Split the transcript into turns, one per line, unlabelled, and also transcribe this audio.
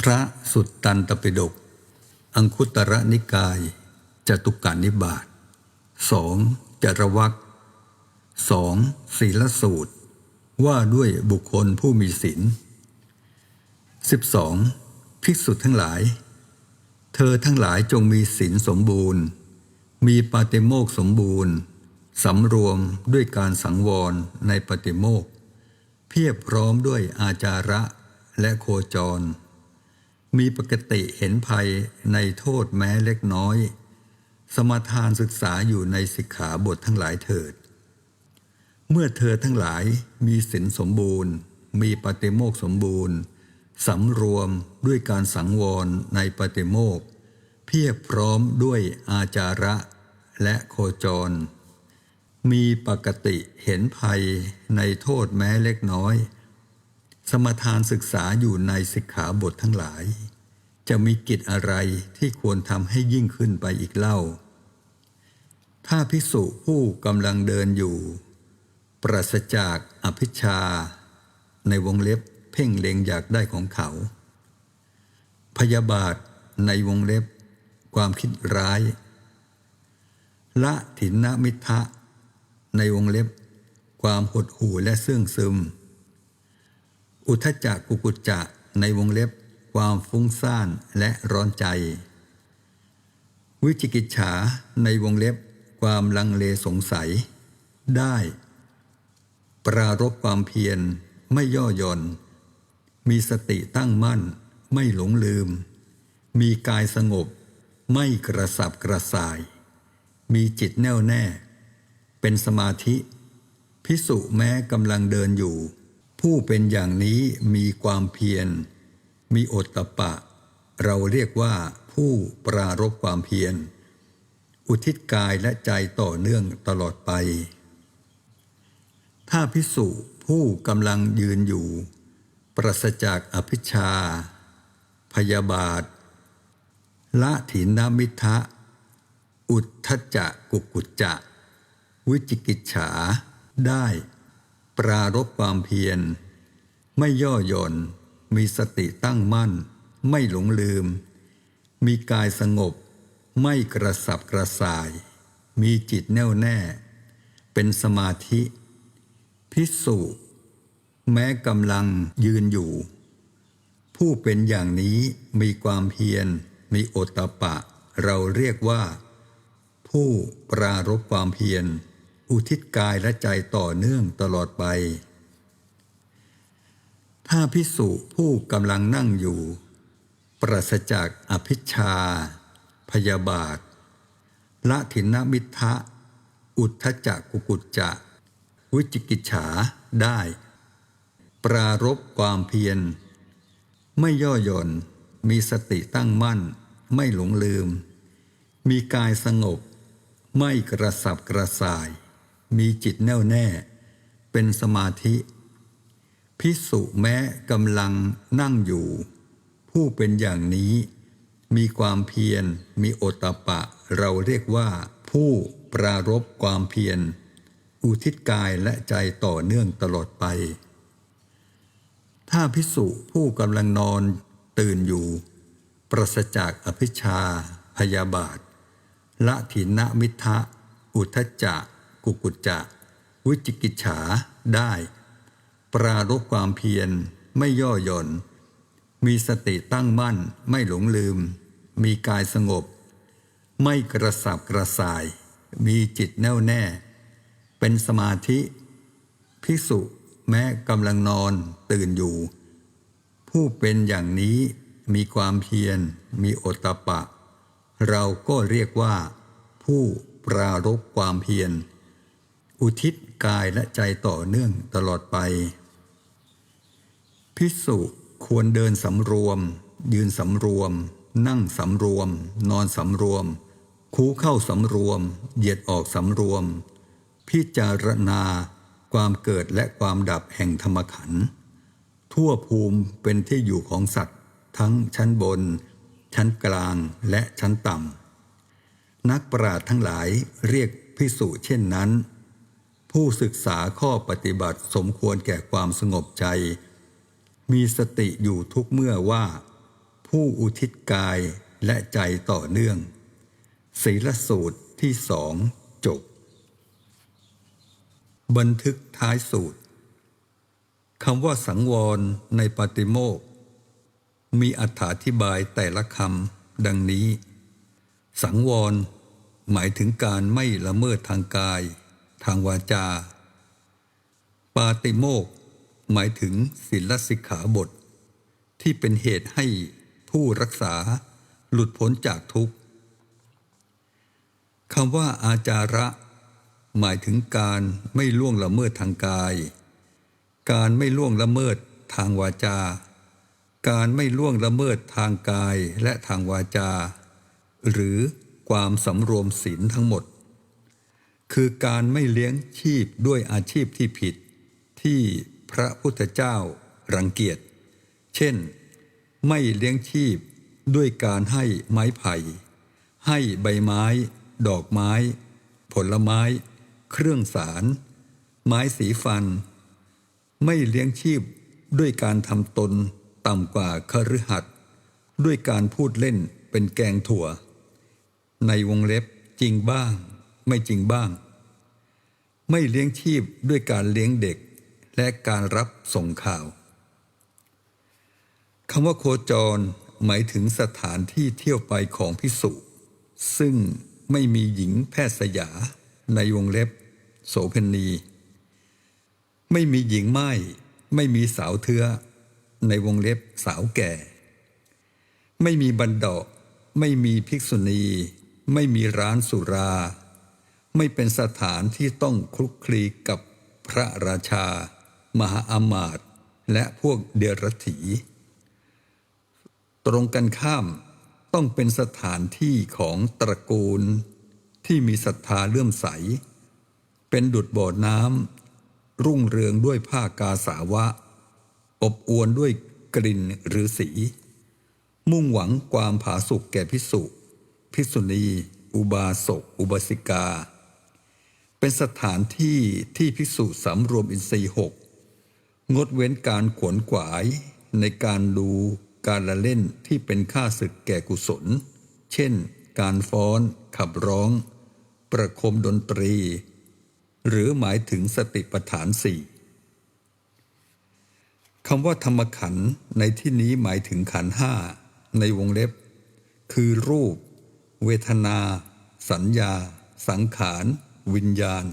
พระสุตตันตปิฎกอังคุตระนิกายจตุกานิบาตสองจรวักสองศีลสูตร ว่าด้วยบุคคลผู้มีศีลสิบสองภิกษุทั้งหลาย เธอทั้งหลายจงมีศีลสมบูรณ์ มีปาติโมกขสมบูรณ์สำรวมด้วยการสังวรในปาติโมกขเพียบพร้อมด้วยอาจาระและโคจร มีปกติเห็นภัยในโทษแม้เล็กน้อย สมาทานศึกษาอยู่ในสิกขาบททั้งหลายเถิด เมื่อเธอทั้งหลายมีศีลสมบูรณ์ มีปฏิโมกสมบูรณ์สำรวมด้วยการสังวรในปฏิโมกเพียบพร้อมด้วยอาจาระและโคจร มีปกติเห็นภัยในโทษแม้เล็กน้อย สมทานศึกษาอยู่ในสิกขาบททั้งหลาย จะมีกิจอะไรที่ควรทำให้ยิ่งขึ้นไปอีกเล่า ถ้าภิกษุผู้กำลังเดินอยู่ ปราศจากอภิชา ในวงเล็บเพ่งเล็งอยากได้ของเขา พยาบาทในวงเล็บ ความคิดร้าย ละถินนมิทะในวงเล็บ ความหดหู่และเสื่องซึม อุทจจะกุกุจจะในวงเล็บความฟุ้งซ่านและร้อนใจ วิจิกิจฉาในวงเล็บความลังเลสงสัย ได้ ปรารบความเพียรไม่ย่อหย่อนมีสติตั้งมั่น ไม่หลงลืม มีกายสงบ ไม่กระสับกระส่าย มีจิตแน่วแน่ เป็นสมาธิ พิสุแม้กำลังเดินอยู่ ผู้เป็นอย่างนี้มีความเพียร มีอตตะปะ เราเรียกว่าผู้ปรารบความเพียร อุทิศกายและใจต่อเนื่องตลอดไป ถ้าพิสุผู้กำลังยืนอยู่ ปราศจากอภิชา พยาบาท ละถินามิทะ อุทธจจะกุกุจจะ วิจิกิจฉาได้ ปรารบความเพียร ไม่ย่อหย่อน มีสติตั้งมั่น ไม่หลงลืม มีกายสงบ ไม่กระสับกระส่าย มีจิตแน่วแน่ เป็นสมาธิ พิสุแม้กำลังยืนอยู่ ผู้เป็นอย่างนี้มีความเพียร มีโอตตะปะ เราเรียกว่า ผู้ปรารบความเพียร อุทิศกายและใจต่อเนื่องตลอดไป ถ้าพิสุผู้กำลังนั่งอยู่ ปราศจากอภิชา พยาบาท ละถินนมิทะ อุทธจักกุกุจจะ วิจิกิจฉาได้ ปรารบความเพียร ไม่ย่อหย่อน มีสติตั้งมั่น ไม่หลงลืม มีกายสงบไม่กระสับกระส่าย มีจิตแน่วแน่ เป็นสมาธิ พิสุแม้กำลังนั่งอยู่ ผู้เป็นอย่างนี้ มีความเพียร มีโอตตะปะ เราเรียกว่า ผู้ปรารบความเพียร อุทิศกายและใจต่อเนื่องตลอดไป ถ้าพิสุผู้กำลังนอนตื่นอยู่ ปราศจากอภิชา พยาบาทละถินมิทะอุทจจะ กุกุจจะ วิจิกิจฉาได้ ปรารบความเพียรไม่ย่อหย่อน มีสติตั้งมั่นไม่หลงลืม มีกายสงบ ไม่กระสับกระส่าย มีจิตแน่วแน่ เป็นสมาธิ ภิกษุแม้กำลังนอนตื่นอยู่ ผู้เป็นอย่างนี้มีความเพียร มีโอตปะ เราก็เรียกว่าผู้ปรารบความเพียร อุทิศกายและใจต่อเนื่องตลอดไป พิสุควรเดินสำรวม ยืนสำรวม นั่งสำรวม นอนสำรวม คูเข้าสำรวม เหยียดออกสำรวม พิจารณาความเกิดและความดับแห่งธรรมขันธ์ทั่วภูมิเป็นที่อยู่ของสัตว์ ทั้งชั้นบน ชั้นกลางและชั้นต่ำนักปราชญ์ทั้งหลายเรียกพิสุเช่นนั้น ผู้ศึกษาข้อปฏิบัติสมควรแก่ความสงบใจ มีสติอยู่ทุกเมื่อว่า ผู้อุทิศกายและใจต่อเนื่อง ศีลสูตรที่สองจบ บันทึกท้ายสูตรคำว่าสังวรในปาติโมก มีอธิบายแต่ละคำดังนี้ สังวร หมายถึงการไม่ละเมิดทางกาย ทางวาจา ปาติโมกหมายถึงศีลสิกขาบท ที่เป็นเหตุให้ผู้รักษาหลุดพ้นจากทุกข์คำว่าอาจาระ หมายถึงการไม่ล่วงละเมิดทางกาย การไม่ล่วงละเมิดทางวาจา การไม่ล่วงละเมิดทางกายและทางวาจา หรือความสำรวมศีลทั้งหมด คือการไม่เลี้ยงชีพด้วยอาชีพที่ผิด ที่พระพุทธเจ้ารังเกียจ เช่น ไม่เลี้ยงชีพด้วยการให้ไม้ไผ่ ให้ใบไม้ ดอกไม้ ผลไม้ เครื่องสาร ไม้สีฟัน ไม่เลี้ยงชีพด้วยการทำตนต่ำกว่าคฤหัสถ์ด้วยการพูดเล่นเป็นแกงถั่ว ในวงเล็บจริงบ้าง ไม่จริงบ้าง ไม่เลี้ยงชีพด้วยการเลี้ยงเด็กและการรับส่งข่าวคำว่าโคจรหมายถึงสถานที่เที่ยวไปของพิสุซึ่งไม่มีหญิงแพทย์สยาในวงเล็บ โสเพณี ไม่มีหญิงไม้ไม่มีสาวเทือในวงเล็บสาวแก่ ไม่มีบันดอกไม่มีภิกษุณี ไม่มีร้านสุรา ไม่เป็นสถานที่ต้องคลุกคลีกับพระราชา มหาอามาตย์และพวกเดรัจฉีตรงกันข้ามต้องเป็นสถานที่ของตระกูล ที่มีศรัทธาเลื่อมใส เป็นดุดบ่อน้ำรุ่งเรืองด้วยผ้ากาสาวะ อบอวนด้วยกลิ่นหรือสี มุ่งหวังความผาสุกแก่พิสุ พิสุณี อุบาสก อุบาสิกา เป็นสถานที่ที่พิสุสำรวมอินทรีย์หกงดเว้นการขวนขวายในการดูการละเล่นที่เป็นค่าศึกแก่กุศล เช่น การฟ้อน ขับร้อง ประคมดนตรี หรือหมายถึงสติปัฏฐานสี่คำว่าธรรมขันในที่นี้หมายถึงขันห้าในวงเล็บ คือรูป เวทนา สัญญา สังขาร วิญญาณ